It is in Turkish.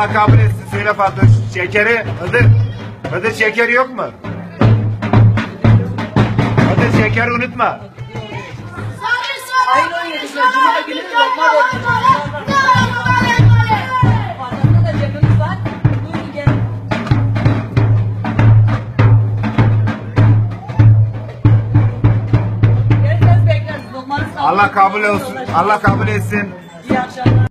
Allah kabul söyle Fatoş. Şekeri, Hıdır. Hıdır şeker yok mu? Hıdır şeker unutma. Şey Cuma günü lokma Allah kabul olsun. Allah kabul etsin. İyi akşamlar.